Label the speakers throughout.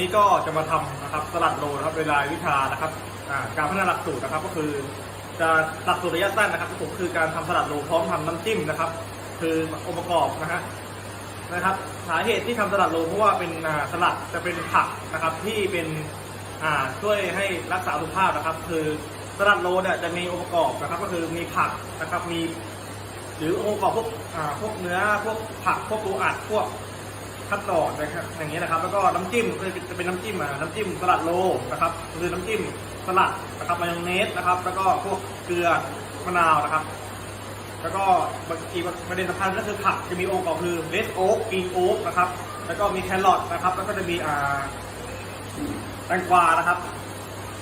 Speaker 1: นี้ก็จะมาทำนะครับสลัดโลนะครับเวลาวิชานะครับการพัฒนาหลักสูตรนะครับ ก็คือจะหลักสูตรระยะสั้นนะครับผมคือการทำสลัดโลพร้อมทำน้ำจิ้มนะครับ คือองค์ประกอบนะฮะนะครับ สาเหตุที่ทำสลัดโลเพราะว่าเป็นสลัดจะเป็นผักนะครับที่เป็นช่วยให้รักษาสุขภาพนะครับ คือสลัดโลเนี่ยจะมีองค์ประกอบนะครับ ก็คือมีผักนะครับมี หรือองค์ประกอบพวกพวกเนื้อพวกผักพวกปูอัดพวก ขั้นตอนนะครับอย่างเงี้ยนะครับ แล้วก็น้ำจิ้มก็จะเป็นน้ำจิ้มอะน้ำจิ้มสลัดโลนะครับคือน้ำจิ้มสลัดนะครับมายองเนสนะครับ แล้วก็พวกเกลือมะนาวนะครับ แล้วก็อีประเด็นสำคัญก็คือผักจะมีองค์ประกอบคือเลดโอ๊กกรีนโอ๊กนะครับ แล้วก็มีแครอทนะครับ แล้วก็จะมีอ่าแตงกวานะครับ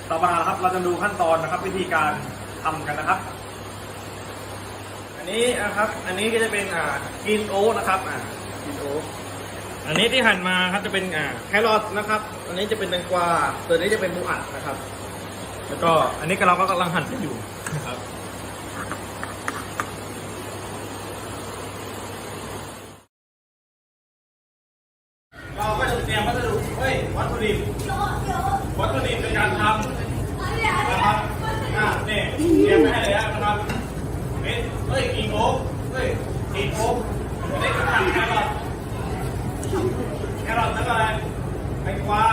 Speaker 1: ต่อมานะครับเราจะดูขั้นตอนนะครับ วิธีการทำกันนะครับอันนี้นะครับ อันนี้ก็จะเป็นอ่ากรีนโอ๊กนะครับอ่ากรีนโอ๊ก อันนี้ที่หั่นมาครับจะเป็นอ่าแครอทนะครับ อันนี้จะเป็นแตงกวาตัวนี้จะเป็นมูอัดนะครับ แล้วก็อันนี้ก็เราก็กำลังหั่นกันอยู่นะครับเราก็จะเตรียมวัสดุเฮ้ยวัตถุดิบวัตถุดิบในการทำนะครับอ่าเนี่ยเตรียมไว้ให้เลยนะครับเฮ้ยเฮ้ยกีโอ๊กเฮ้ยกีโอ๊กอันนี้ก็หั่นแครอท แครอทแล้วก็อะไรแตงกวา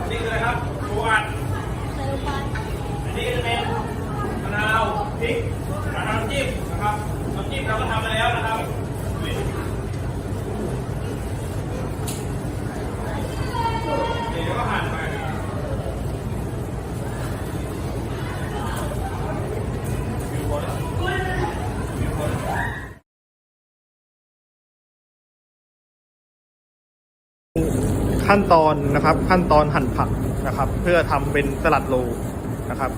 Speaker 1: อันนี้คืออะไรครับปูอัดอันนี้ก็จะเป็นมะนาวพริกกระน้ำจิ้มนะครับน้ำจิ้มเราก็ทำมา แล้วนะครับนี่นี่แล้วก็หั่นไปขั้นตอนนะครับขั้นตอนหั่นผักนะครับ เพื่อทำเป็นสลัดโลนะครับ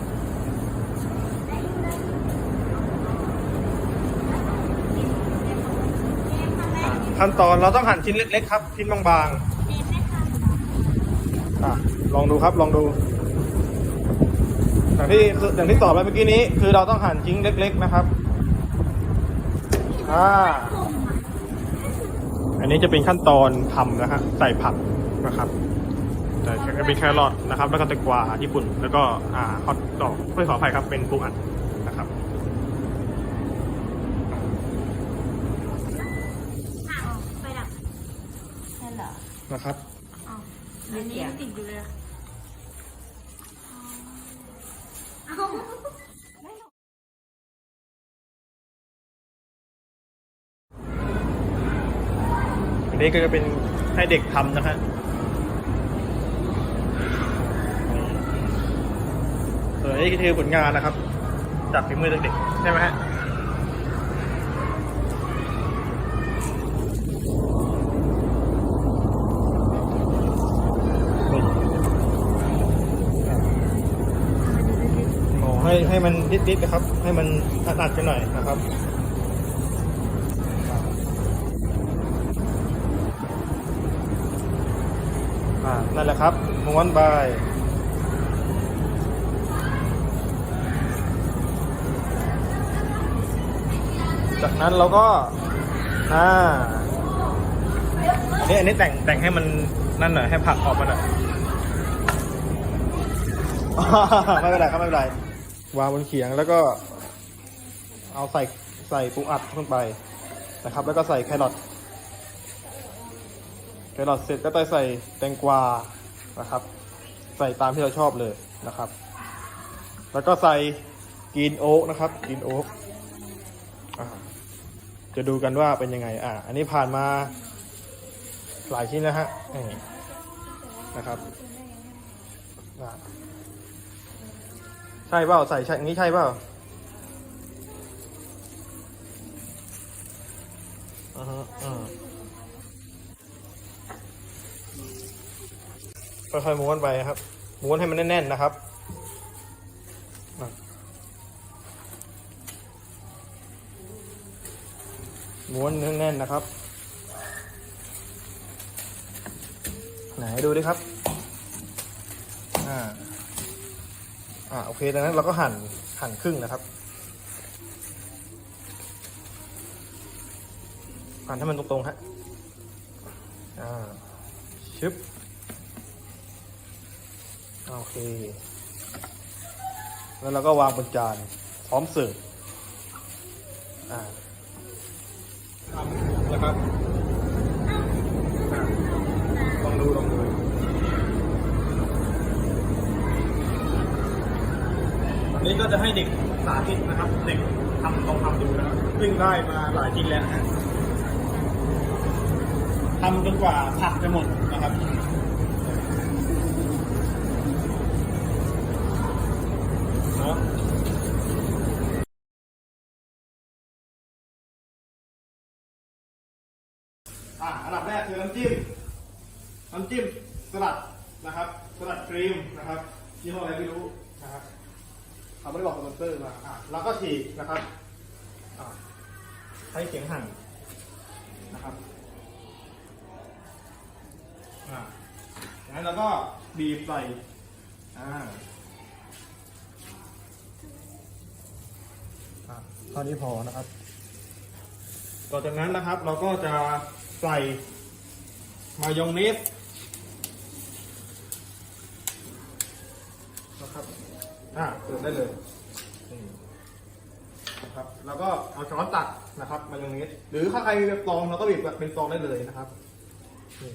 Speaker 1: ขั้นตอนเราต้องหั่นชิ้นเล็กๆครับชิ้นบางๆอะลองดูครับลองดูอย่างที่คืออย่างที่สอนไปเมื่อกี้นี้ คือเราต้องหั่นชิ้นเล็ก ๆนะครับ อ่าอันนี้จะเป็นขั้นตอนทำนะฮะใส่ผักนะครับใส่จะเป็นแครอทนะครับ แล้วก็แตงกวาญี่ปุ่น แล้วก็อ่าฮอตดอกไม่ขออภัยครับเป็นปูอัดนะครับ
Speaker 2: อ้าวไฟดับ
Speaker 3: ใช่เหรอ
Speaker 1: นะครับ
Speaker 2: อ้าวอันนี้ยังติดอยู่เลยอะอ้าว
Speaker 1: อันนี้ก็จะเป็นให้เด็กทำนะฮะส่วนอันนี้คือผลงานนะครับ จากฝีมือเด็กๆใช่ไหมฮะ ให้ให้มันดิดๆนะครับ ให้มันอัดๆกันหน่อยนะครับนั่นแหละครับม้วนไปจากนั้นเราก็ อ่าอันนี้อันนี้แต่งแต่งให้มันนั่นหน่อยให้ผักออกมาหน่อย ไม่เป็นไรครับไม่เป็นไร วางบนเขียงแล้วก็ เอาใส่ใส่ปูอัดลงไปนะครับ แล้วก็ใส่แครอทแครอทเสร็จก็ต้องใส่แตงกวานะครับ ใส่ตามที่เราชอบเลยนะครับ แล้วก็ใส่กรีนโอ๊กนะครับกรีนโอ๊กจะดูกันว่าเป็นยังไง อ่าอันนี้ผ่านมาหลายชิ้นแล้วฮะนะครับ ใช่เปล่าใส่ใช่อย่างนี้ใช่เปล่าอือฮึอืมค่อยๆม้วนไปครับ ม้วนให้มันแน่นๆนะครับม้วนแน่นๆนะครับ ไหนดูดิครับ อ่า อ่าโอเคดังนั้นเราก็หั่นหั่นครึ่งนะครับ หั่นให้มันตรงๆฮะอ่าชึบโอเค แล้วเราก็วางบนจานพร้อมเสิร์ฟอ่าทำนะครับอ่าลองดูลองดู อั นี้ก็จะให้เด็กสาธิตนะครับ เด็กทำลองทำดูนะครับซึ่งได้มาหลายทีแล้วนะทำจนกว่าผักจะหมดนะครับเนาะอะอันดับแรกคือน้ำจิ้ม น้ำจิ้มสลัดนะครับ สลัดครีมนะครับยี่ห้ออะไรไม่รู้นะครับ เขาไม่ได้บอกสปอนเซอร์มาอะแล้วก็ฉีกนะครับอะใช้เขียงหั่นนะครับอะจากนั้นเราก็บีบใส่อ่าอะเท่านี้พอนะครับ ต่อจากนั้นนะครับเราก็จะใส่มายองเนสนะครับ อะเปิดได้เลยนี่นะครับแล้วก็เอาช้อนตักนะครับมายองเนสหรือถ้าใครมีแบบซองเราก็บีบแบบเป็นซองได้เลยนะครับนี่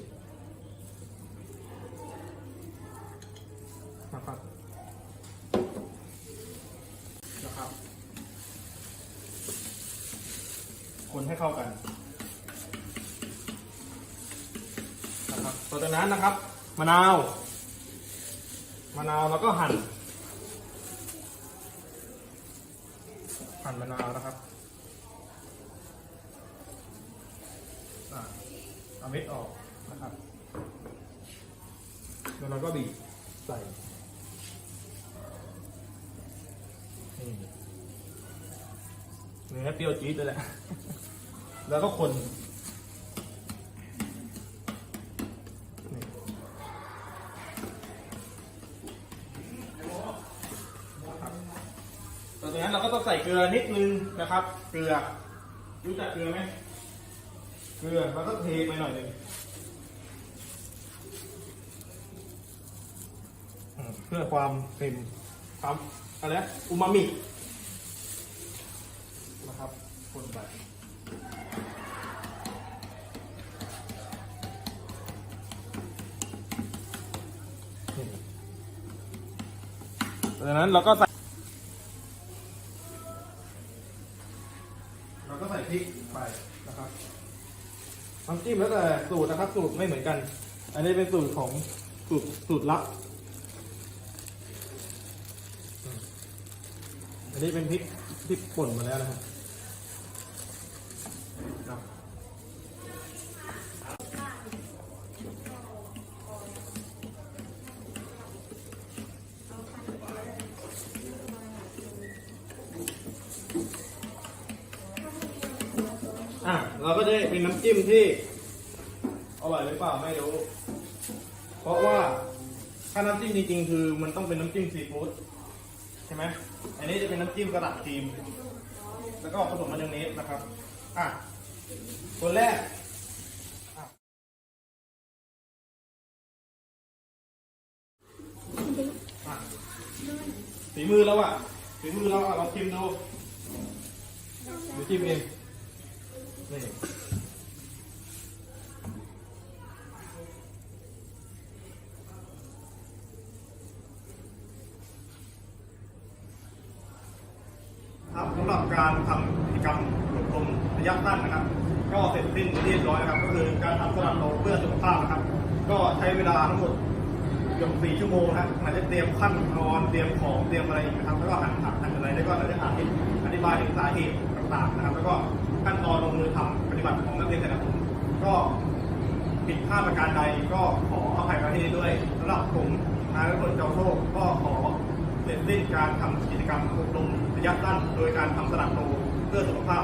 Speaker 1: นะครับนะครับ คนให้เข้ากันนะครับต่อจากนั้นนะครับมะนาวมะนาวแล้วก็หั่นมะนาวนะครับอะ เอาเม็ดออกนะครับแล้วเราก็บีบใส่นี่เนื้อเปรี้ยวจี๊ดเลยแหละ แล้วก็คนนี่ตอนนี้เราก็ต้องใส่เกลือนิดนึงนะครับ เกลือ รู้จักเกลือไหม เกลือแล้วก็เทไปหน่อยหนึ่งอืมเพื่อความเค็มความอะไรนะอูมามินะครับคนไปดังนั้นเราก็ใส่เราก็ใส่พริกไปนะครับ น้ำจิ้มแล้วแต่สูตรนะครับ สูตรไม่เหมือนกัน อันนี้เป็นสูตรของสูตรสูตรลับ อันนี้เป็นพริกที่ป่นมาแล้วนะครับ เป็นน้ำจิ้มที่อร่อยหรือเปล่าไม่รู้ เพราะว่าถ้าน้ำจิ้มจริงๆ คือมันต้องเป็นน้ำจิ้มซีฟู้ดใช่ไหมอันนี้จะเป็นน้ำจิ้มกระดาษครีม แล้วก็ผสมมายองเนสนะครับ อะคนแรกอะอะฝีมือเราอะฝีมือเราอะเราชิมดูดูชิมเอง นี่ครับสำหรับการทำกิจกรรมอบรมระยะสั้นนะครับ ก็เสร็จสิ้นเรียบร้อยนะครับ ก็คือการทำสลัดโลเพื่อสุขภาพนะครับ ก็ใช้เวลาทั้งหมดเกือบสี่ชั่วโมงนะครับอาจจะเตรียมขั้นตอนเตรียมของเตรียมอะไรอีกนะครับแล้วก็หันผักหันอะไรแล้วก็เราจะอธิบายถึงสาเหตุต่างๆนะครับ แล้วก็ ขั้นตอนลงมือทำปฏิบัติของนักเรียนแต่ละคนก็ผิดพลาดประการใดก็ขออภัยมาที่ด้วยสำหรับผมนายรัฐมนตรีเจ้าโชคก็ขอเสร็จสิ้นการทำกิจกรรมอบรมระยะสั้นโดยการทำสลัดโตเพื่อสุขภาพ